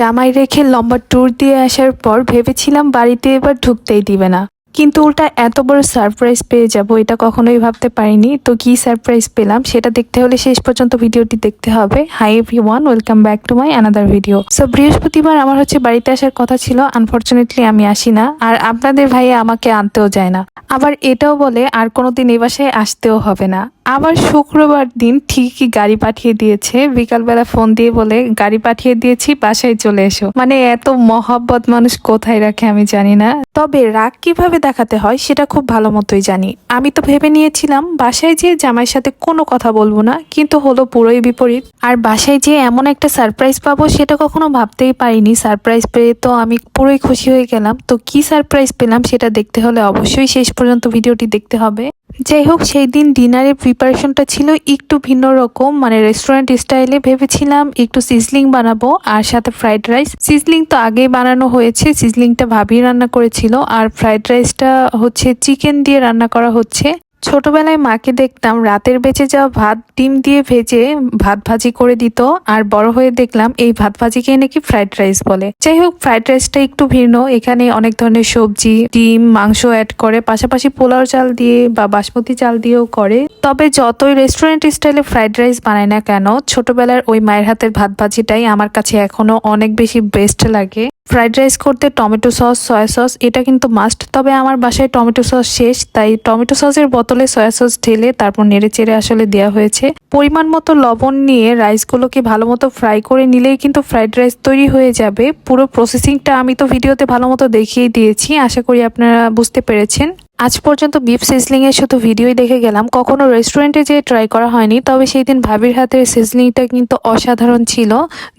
জামাই রেখে লম্বা ট্যুর দিয়ে আসার পর ভেবেছিলাম বাড়িতে এবার ঢুকতেই দিবে না। কিন্তু উল্টা এত বড় সারপ্রাইজ পেয়ে যাব, এটা কখনোই ভাবতে পারিনি। তো কি সারপ্রাইজ পেলাম, সেটা দেখতে হলে শেষ পর্যন্ত ভিডিওটি দেখতে হবে। Hi every one welcome back to my another video so বৃহস্পতিবার আমার হচ্ছে বাড়িতে আসার কথা ছিল আনফর্চুনেটলি আমি আসি না, আর আপনাদের ভাইয়া আমাকে আনতেও যায় না। আবার এটাও বলে, আর কোনোদিন এ বাসায় আসতেও হবে না। আবার শুক্রবার দিন ঠিকই গাড়ি পাঠিয়ে দিয়েছে। বিকালবেলা ফোন দিয়ে বলে, গাড়ি পাঠিয়ে দিয়েছি, বাসায় চলে এসো। মানে এত মহাব্বত মানুষ কোথায় রাখে আমি জানি না। তবে রাগ কীভাবে দেখাতে হয় সেটা খুব ভালো মতোই জানি। আমি তো ভেবে নিয়েছিলাম, বাসায় যেয়ে জামাইয়ের সাথে কোনো কথা বলব না, কিন্তু হলো পুরোই বিপরীত। আর বাসায় যে এমন একটা সারপ্রাইজ পাবো সেটা কখনো ভাবতেই পারিনি। সারপ্রাইজ পেয়ে তো আমি পুরোই খুশি হয়ে গেলাম। তো কি সারপ্রাইজ পেলাম সেটা দেখতে হলে অবশ্যই শেষ পর্যন্ত ভিডিওটি দেখতে হবে। যাই হোক, সেই দিন ডিনারের প্রিপারেশনটা ছিল একটু ভিন্ন রকম। মানে রেস্টুরেন্ট স্টাইলে ভেবেছিলাম একটু সিজলিং বানাবো আর সাথে ফ্রাইড রাইস সিজলিং তো আগেই বানানো হয়েছে সিজলিংটা ভাবি রান্না করেছিল। আর ফ্রাইড রাইসটা হচ্ছে চিকেন দিয়ে রান্না করা হচ্ছে। ছোটবেলায় মাকে দেখতাম রাতের বেঁচে যাওয়া ভাত ডিম দিয়ে ভেজে ভাত ভাজি করে দিত, আর বড় হয়ে দেখলাম এই ভাত ভাজিকে নাকি ফ্রাইড রাইস বলে। যাই হোক, ফ্রাইড রাইসটা একটু ভিন্ন। এখানে অনেক ধরনের সবজি, ডিম, মাংস অ্যাড করে, পাশাপাশি পোলাও চাল দিয়ে বা বাসমতি চাল দিয়েও করে। তবে যতই রেস্টুরেন্ট স্টাইলে ফ্রাইড রাইস বানায় না কেন, ছোটবেলার ওই মায়ের হাতের ভাত ভাজিটাই আমার কাছে এখনও অনেক বেশি বেস্ট লাগে। ফ্রাইড রাইস করতে টমেটো সস, সয়া সস, এটা কিন্তু মাস্ট তবে আমার বাসায় টমেটো সস শেষ, তাই টমেটো সসের বোতলে সয়া সস ঢেলে তারপর নেড়ে চেড়ে আসলে দেওয়া হয়েছে। পরিমাণ মতো লবণ নিয়ে রাইসগুলোকে ভালো মতো ফ্রাই করে নিলেই কিন্তু ফ্রাইড রাইস তৈরি হয়ে যাবে। পুরো প্রসেসিংটা আমি তো ভিডিওতে ভালো মতো দেখিয়ে দিয়েছি, আশা করি আপনারা বুঝতে পেরেছেন। আজ পর্যন্ত বিফ সিজলিং এর শুধু ভিডিওই দেখে গেলাম। কখনো রেস্টুরেন্টে যেয়ে ট্রাই করা হয়নি, তবে সেই দিন ভাবির হাতের সিজলিংটা কিন্তু অসাধারণ ছিল।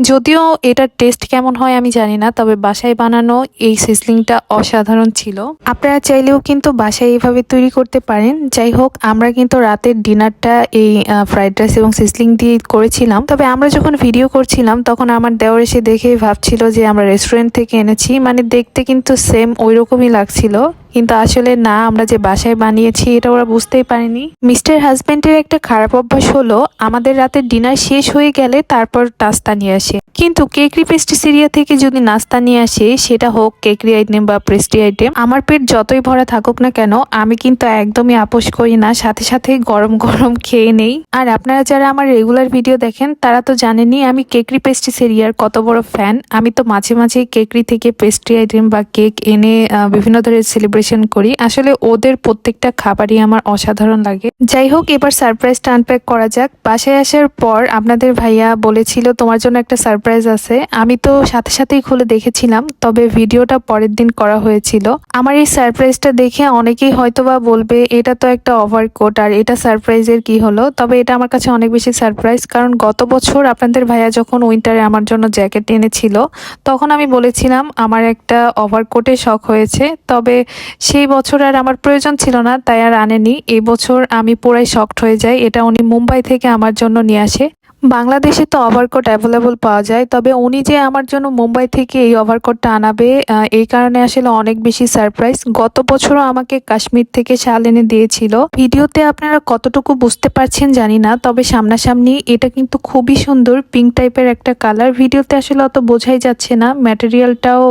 যদিও এটার টেস্ট কেমন হয় আমি জানি না, তবে বাসায় বানানো এই সিজলিংটা অসাধারণ ছিল। আপনারা চাইলেও কিন্তু বাসায় এইভাবে তৈরি করতে পারেন। যাই হোক, আমরা কিন্তু রাতের ডিনারটা এই ফ্রাইড রাইস এবং সিজলিং দিয়ে করেছিলাম। তবে আমরা যখন ভিডিও করছিলাম, তখন আমার দেওয়ার এসে দেখেই ভাবছিল যে আমরা রেস্টুরেন্ট থেকে এনেছি। মানে দেখতে কিন্তু সেম ওই রকমই লাগছিল। কিন্তু আসলে না, আমরা যে বাসায় বানিয়েছি, এটা ওরা বুঝতেই পারেনি। মিস্টার হাজবেন্ডের একটা খারাপ অভ্যাস হলো, আমাদের রাতের ডিনার শেষ হয়ে গেলে তারপর নাস্তা নিয়ে আসে। কিন্তু কেকরি পেস্ট্রিসেরিয়া থেকে যদি নাস্তা নিয়ে আসে, সেটা হোক কেকরি আইটেম বা পেস্ট্রি আইটেম, আমার পেট যতই ভরা থাকুক না কেন, আমি কিন্তু একদমই আপোষ করি না, সাথে সাথে গরম গরম খেয়ে নেই। আর আপনারা যারা আমার রেগুলার ভিডিও দেখেন, তারা তো জানেনই আমি কেকরি পেস্ট্রিসেরিয়ার কত বড় ফ্যান। আমি তো মাঝে মাঝে কেকরি থেকে পেস্ট্রি আইটেম বা কেক এনে বিভিন্ন ধরনের সেলিব্রেশন করি। আসলে ওদের প্রত্যেকটা খাবারই আমার অসাধারণ লাগে। যাই হোক, এবার সারপ্রাইজটা আনপ্যাক করা যাক। বাসায় আসার পর আপনাদের ভাইয়া বলেছিল, তোমার জন্য একটা সারপ্রাইজ আছে। আমি তো সাথে সাথেই খুলে দেখেছিলাম, তবে ভিডিওটা পরের দিন করা হয়েছিল। আমার এই সারপ্রাইজটা দেখে অনেকেই হয়তোবা বলবে, এটা তো একটা ওভারকোট আর এটা সারপ্রাইজের কি হলো? তবে এটা আমার কাছে অনেক বেশি সারপ্রাইজ কারণ গত বছর আপনাদের ভাইয়া যখন উইন্টারে আমার জন্য জ্যাকেট এনেছিল, তখন আমি বলেছিলাম, আমার একটা ওভারকোটের শখ হয়েছে। তবে সেই বছর আর আমার প্রয়োজন ছিল না, তাই আর আনেনি। এই বছর আমি পুরাই শক্ট হয়ে যাই, এটা উনি মুম্বাই থেকে আমার জন্য নিয়ে আসে। বাংলাদেশে তো ওভারকোট অ্যাভেলেবল পাওয়া যায়। তবে উনি যে আমার জন্য মুম্বাই থেকে এই ওভারকোটটা আনাবে এই কারণে আসলে অনেক বেশি সারপ্রাইজ গত বছরও আমাকে কাশ্মীর থেকে শাল এনে দিয়েছিল। ভিডিওতে আপনারা কতটুকু বুঝতে পারছেন জানি না, তবে সামনাসামনি এটা কিন্তু খুবই সুন্দর পিঙ্ক টাইপের একটা কালার ভিডিওতে আসলে অত বোঝাই যাচ্ছে না ম্যাটেরিয়ালটাও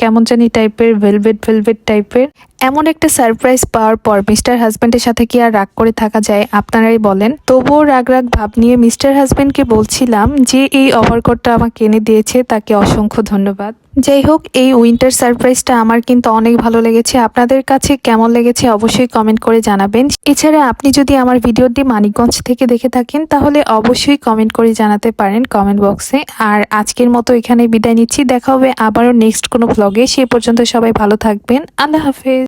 কেমন জানি টাইপের ভেলভেট ভেলভেট টাইপের এমন একটা সারপ্রাইজ পাওয়ার পর মিস্টার হাজব্যান্ডের সাথে কি আর রাগ করে থাকা যায় আপনারাই বলেন। তবুও রাগ রাগ ভাব নিয়ে মিস্টার হাজব্যান্ডকে বলছিলাম যে এই ওভারকোটটা আমাকে এনে দিয়েছে, তাকে অসংখ্য ধন্যবাদ। যাই হোক, এই উইন্টার সারপ্রাইজটা আমার কিন্তু অনেক ভালো লেগেছে। আপনাদের কাছে কেমন লেগেছে অবশ্যই কমেন্ট করে জানাবেন। এছাড়া আপনি যদি আমার ভিডিওটি মানিকগঞ্জ থেকে দেখে থাকেন, তাহলে অবশ্যই কমেন্ট করে জানাতে পারেন কমেন্ট বক্সে আর আজকের মতো এখানে বিদায় নিচ্ছি। দেখা হবে আবারও নেক্সট কোনো ব্লগে সে পর্যন্ত সবাই ভালো থাকবেন। আল্লাহ হাফেজ।